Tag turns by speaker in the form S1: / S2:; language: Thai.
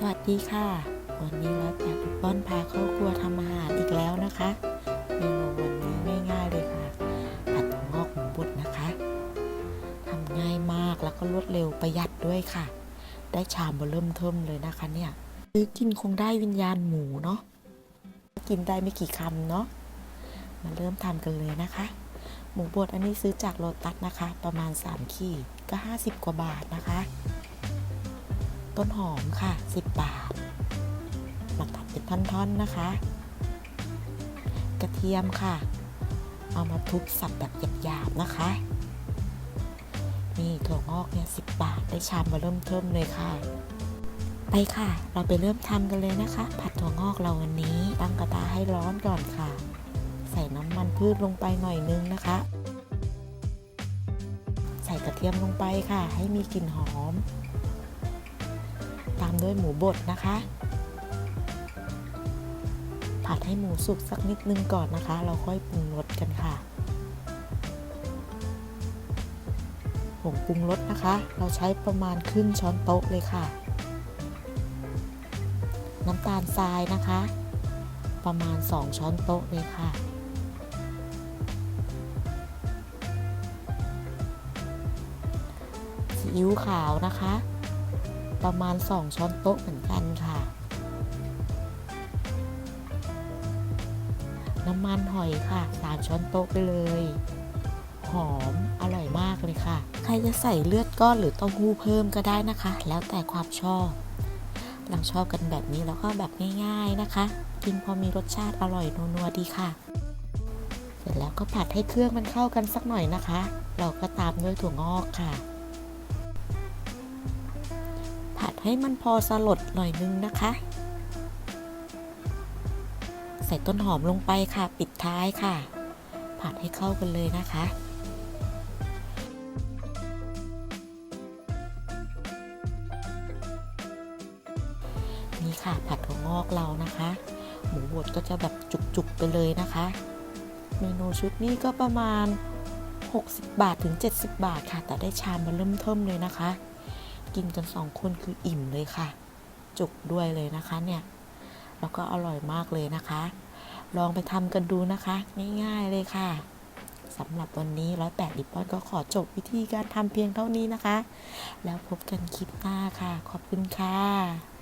S1: สวัสดีค่ะ วันนี้ร้อยแปดป้อนพาเข้าครัวทำอาหารอีกแล้วนะคะเมนูวันนี้ง่ายๆเลยค่ะผัดงอกหมูบดนะคะทำง่ายมากแล้วก็รวดเร็วประหยัดด้วยค่ะ ได้ชามเบเริ่มเทิมเลยนะคะเนี่ยซื้อกินคงได้วิญญาณหมูเนาะกินได้ไม่กี่คำเนาะมาเริ่มทำกันเลยนะคะ หมูบดอันนี้ซื้อจากโลตัสนะคะ ประมาณ 3 ขีดก็ 50 กว่าบาทนะคะ ต้นหอมค่ะ 10 บาท มาตัดเป็นท่อนๆนะคะ กระเทียมค่ะ เอามาทุบสับแบบหยาบๆนะคะ นี่ถั่วงอกเนี่ย10บาทได้ชามมาเริ่มเทิมเลยค่ะ ไปค่ะ เราไปเริ่มทำกันเลยนะคะ ผัดถั่วงอกเราวันนี้ตั้งกระทะให้ร้อนก่อนค่ะ ใส่น้ำมันพืชลงไปหน่อยนึงนะคะ ใส่กระเทียมลงไปค่ะ ให้มีกลิ่นหอม ตามด้วยหมูบดนะคะ ผัดให้หมูสุกสักนิดนึงก่อนนะคะ เราค่อยปรุงรสกันค่ะผงปรุงรสนะคะ เราใช้ประมาณครึ่งช้อนโต๊ะเลยค่ะ น้ำตาลทรายนะคะ ประมาณ 2 ช้อนโต๊ะเลยค่ะซีอิ๊วขาวนะคะ ประมาณ 2 ช้อนโต๊ะเหมือนกันค่ะ น้ำมันหอยค่ะ 3 ช้อนโต๊ะไปเลย หอมอร่อยมากเลยค่ะ ใครจะใส่เลือดก้อนหรือเต้าหู้เพิ่มก็ได้นะคะ แล้วแต่ความชอบหลังชอบกันแบบนี้แล้วก็แบบง่ายๆนะคะ กินพอมีรสชาติอร่อยนัวๆดีค่ะ เสร็จแล้วก็ผัดให้เครื่องมันเข้ากันสักหน่อยนะคะ เราก็ตามด้วยถั่วงอกค่ะ ให้มันพอสลดหน่อยนึงนะคะ ใส่ต้นหอมลงไปค่ะ ปิดท้ายค่ะ ผัดให้เข้ากันเลยนะคะนี่ค่ะผัดถั่วงอกเรานะคะ หมูบดก็จะแบบจุกๆไปเลยนะคะ เมนูชุดนี้ก็ประมาณ 60 บาทถึง 70 บาทค่ะ แต่ได้ชามมาเริ่มเทิมเลยนะคะ กินกันสองคนคืออิ่มเลยค่ะ จุกด้วยเลยนะคะเนี่ย แล้วก็อร่อยมากเลยนะคะ ลองไปทำกันดูนะคะ ง่ายๆเลยค่ะสำหรับวันนี้ร้อยแปดลิปปอนก็ขอจบวิธีการทำเพียงเท่านี้นะคะ แล้วพบกันคลิปหน้าค่ะ ขอบคุณค่ะ